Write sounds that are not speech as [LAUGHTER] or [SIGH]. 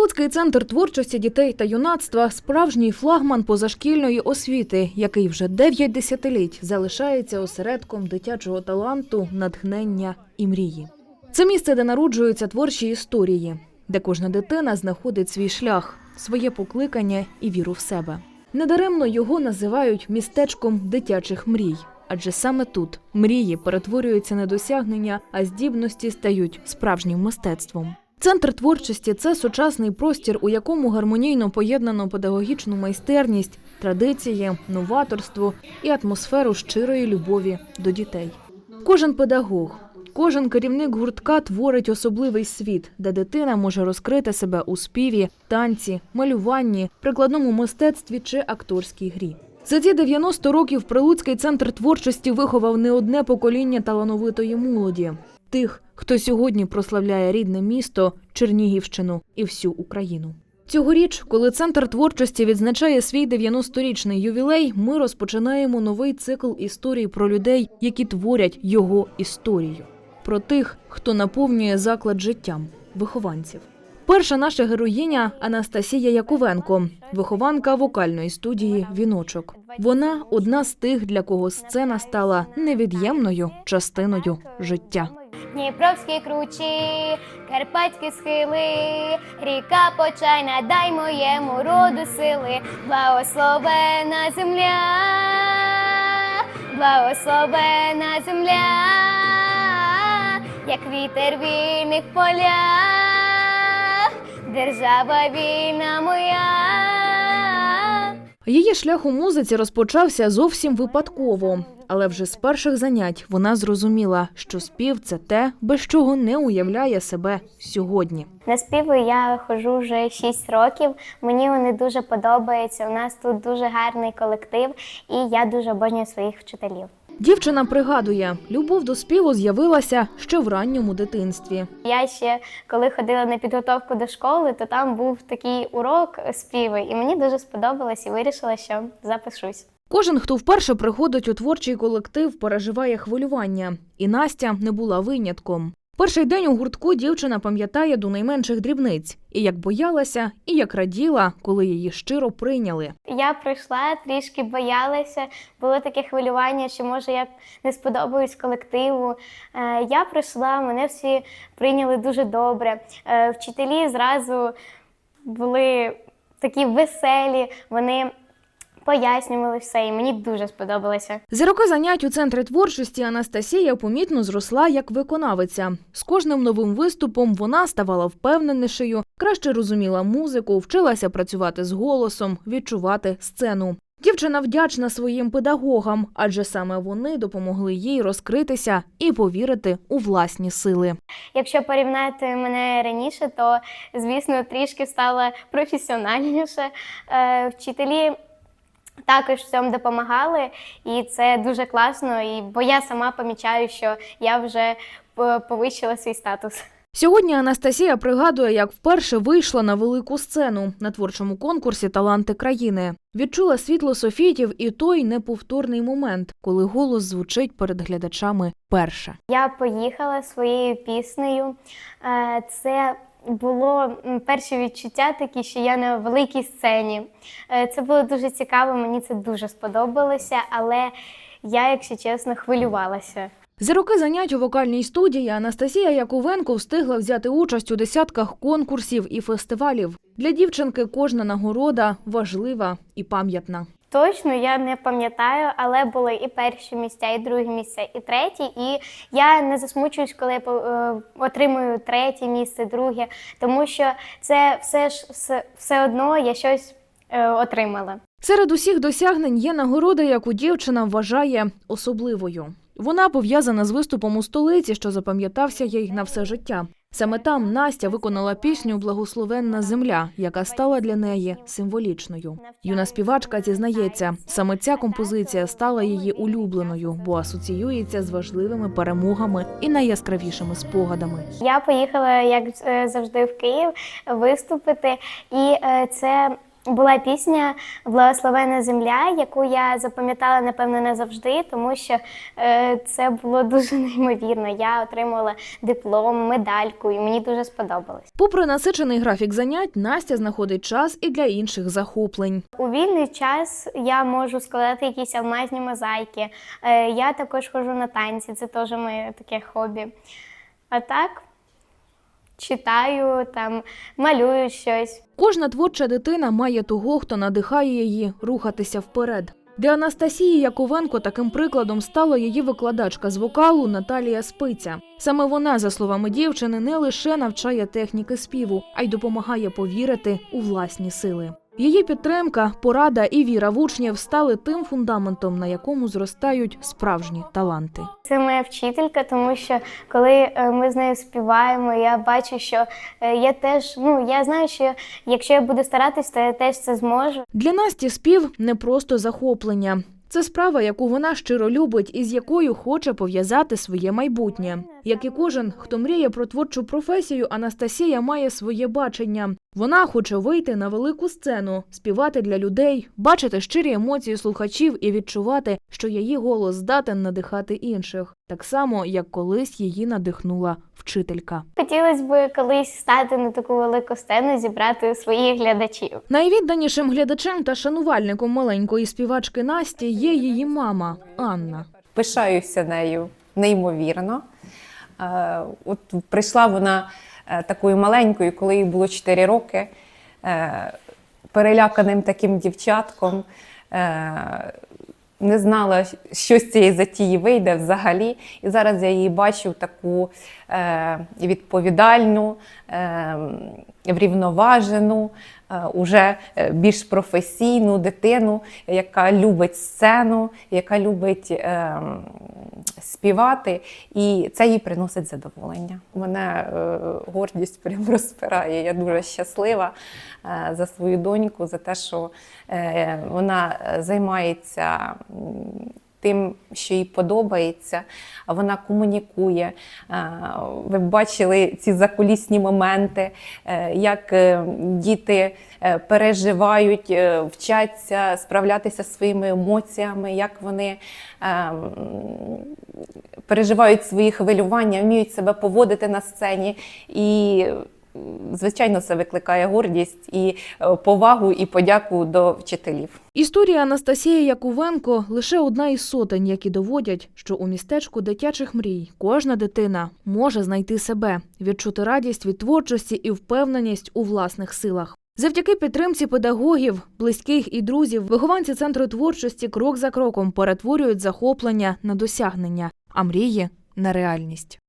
Прилуцький центр творчості дітей та юнацтва справжній флагман позашкільної освіти, який вже дев'ять десятиліть залишається осередком дитячого таланту, натхнення і мрії. Це місце, де народжуються творчі історії, де кожна дитина знаходить свій шлях, своє покликання і віру в себе. Недаремно його називають містечком дитячих мрій. Адже саме тут мрії перетворюються на досягнення, а здібності стають справжнім мистецтвом. Центр творчості це сучасний простір, у якому гармонійно поєднано педагогічну майстерність, традиції, новаторство і атмосферу щирої любові до дітей. Кожен педагог, кожен керівник гуртка творить особливий світ, де дитина може розкрити себе у співі, танці, малюванні, прикладному мистецтві чи акторській грі. За ці 90 років Прилуцький центр творчості виховав не одне покоління талановитої молоді, тих, хто сьогодні прославляє рідне місто, Чернігівщину і всю Україну. Цьогоріч, коли центр творчості відзначає свій 90-річний ювілей, ми розпочинаємо новий цикл історій про людей, які творять його історію, про тих, хто наповнює заклад життям, вихованців. Перша наша героїня Анастасія Яковенко, вихованка вокальної студії Віночок. Вона одна з тих, для кого сцена стала невід'ємною частиною життя. Дніпровські кручі, карпатські схили, ріка почайна, дай моєму роду сили, благословена земля, благословена земля, як вітер вільних полях, держава вільна моя. Її шлях у музиці розпочався зовсім випадково, але вже з перших занять вона зрозуміла, що спів це те, без чого не уявляє себе сьогодні. На співи я ходжу вже 6 років. Мені вони дуже подобаються. У нас тут дуже гарний колектив, і я дуже обожнюю своїх вчителів. Дівчина пригадує, любов до співу з'явилася ще в ранньому дитинстві. Я ще коли ходила на підготовку до школи, то там був такий урок співи, і мені дуже сподобалось і вирішила, що запишусь. Кожен, хто вперше приходить у творчий колектив, переживає хвилювання, і Настя не була винятком. Перший день у гуртку дівчина пам'ятає до найменших дрібниць і як боялася, і як раділа, коли її щиро прийняли. Я прийшла, трішки боялася, було таке хвилювання, що може я не сподобаюсь колективу. Е, Я прийшла, мене всі прийняли дуже добре. Е, Вчителі зразу були такі веселі, вони пояснювали все, і мені дуже сподобалося. За роки занять у центрі творчості Анастасія помітно зросла як виконавиця. З кожним новим виступом вона ставала впевненішою, краще розуміла музику, вчилася працювати з голосом, відчувати сцену. Дівчина вдячна своїм педагогам, адже саме вони допомогли їй розкритися і повірити у власні сили. Якщо порівняти мене раніше, то звісно трішки стала професіональніше. Е, Вчителі також в цьому допомагали, і це дуже класно. І бо я сама помічаю, що я вже повищила свій статус. Сьогодні Анастасія пригадує, як вперше вийшла на велику сцену на творчому конкурсі Таланти країни. Відчула світло софітів і той неповторний момент, коли голос звучить перед глядачами перше. Я поїхала своєю піснею. Е, Це було перші відчуття такі, що я на великій сцені. Е, Це було дуже цікаво, мені це дуже сподобалося, але я, якщо чесно, хвилювалася. За роки занять у вокальній студії Анастасія Яковенко встигла взяти участь у десятках конкурсів і фестивалів. Для дівчинки кожна нагорода важлива і пам'ятна. Точно я не пам'ятаю, але були і перші місця, і другі місця, і треті. І я не засмучуюсь, коли я е, отримую третє місце, друге, тому що це все ж все, одно я щось е, отримала. Серед усіх досягнень є нагорода, яку дівчина вважає особливою. Вона пов'язана з виступом у столиці, що запам'ятався їй на все життя. Саме там Настя виконала пісню Благословенна земля, яка стала для неї символічною. Юна співачка зізнається, саме ця композиція стала її улюбленою, бо асоціюється з важливими перемогами і найяскравішими спогадами. Я поїхала, як е, завжди, в Київ виступити, і е, це була пісня Благословена земля, яку я запам'ятала, напевно, назавжди, тому що е, це було [LAUGHS] дуже неймовірно. Я отримувала диплом, медальку, і мені дуже сподобалось. Попри насичений графік занять, Настя знаходить час і для інших захоплень. У вільний час я можу складати якісь алмазні мозаїки. Е, я також ходжу на танці, це теж моє таке хобі. А так читаю, там, малюю щось. Кожна творча дитина має того, хто надихає її рухатися вперед. Для Анастасії Яковенко таким прикладом стала її викладачка з вокалу Наталія Спиця. Саме вона, за словами дівчини, не лише навчає техніки співу, а й допомагає повірити у власні сили. Її підтримка, порада і віра в учнів стали тим фундаментом, на якому зростають справжні таланти. Це моя вчителька, тому що коли е, ми з нею співаємо, я бачу, що е, я теж, ну я знаю, що якщо я буду старатись, то я теж це зможу. Для Насті спів не просто захоплення. Це справа, яку вона щиро любить і з якою хоче пов'язати своє майбутнє. Як і кожен, хто мріє про творчу професію, Анастасія має своє бачення. Вона хоче вийти на велику сцену, співати для людей, бачити щирі емоції слухачів і відчувати, що її голос здатен надихати інших, так само як колись її надихнула вчителька. Хотілося б колись стати на таку велику сцену, зібрати своїх глядачів. Найвідданішим глядачем та шанувальником маленької співачки Насті є її мама Анна. Пишаюся нею неймовірно. Е, От прийшла вона такою маленькою, коли їй було 4 роки, е, переляканим таким дівчатком. е, Не знала, що з цієї затії вийде взагалі. І зараз я її бачу таку е, відповідальну, е, врівноважену, е, уже е, більш професійну дитину, яка любить сцену, яка любить е, співати, і це їй приносить задоволення. Мене е, гордість прям розпирає. Я дуже щаслива е, за свою доньку, за те, що е, вона е, займається. Тим, що їй подобається, вона комунікує. Ви бачили ці закулісні моменти, е, як е, діти е, переживають, вчаться справлятися зі своїми емоціями, як вони переживають свої хвилювання, вміють себе поводити на сцені. І, звичайно, це викликає гордість і е, повагу і подяку до вчителів. Історія Анастасії Якувенко лише одна із сотень, які доводять, що у містечку дитячих мрій кожна дитина може знайти себе, відчути радість від творчості і впевненість у власних силах. Завдяки підтримці педагогів, близьких і друзів, вихованці центру творчості крок за кроком перетворюють захоплення на досягнення, а мрії на реальність.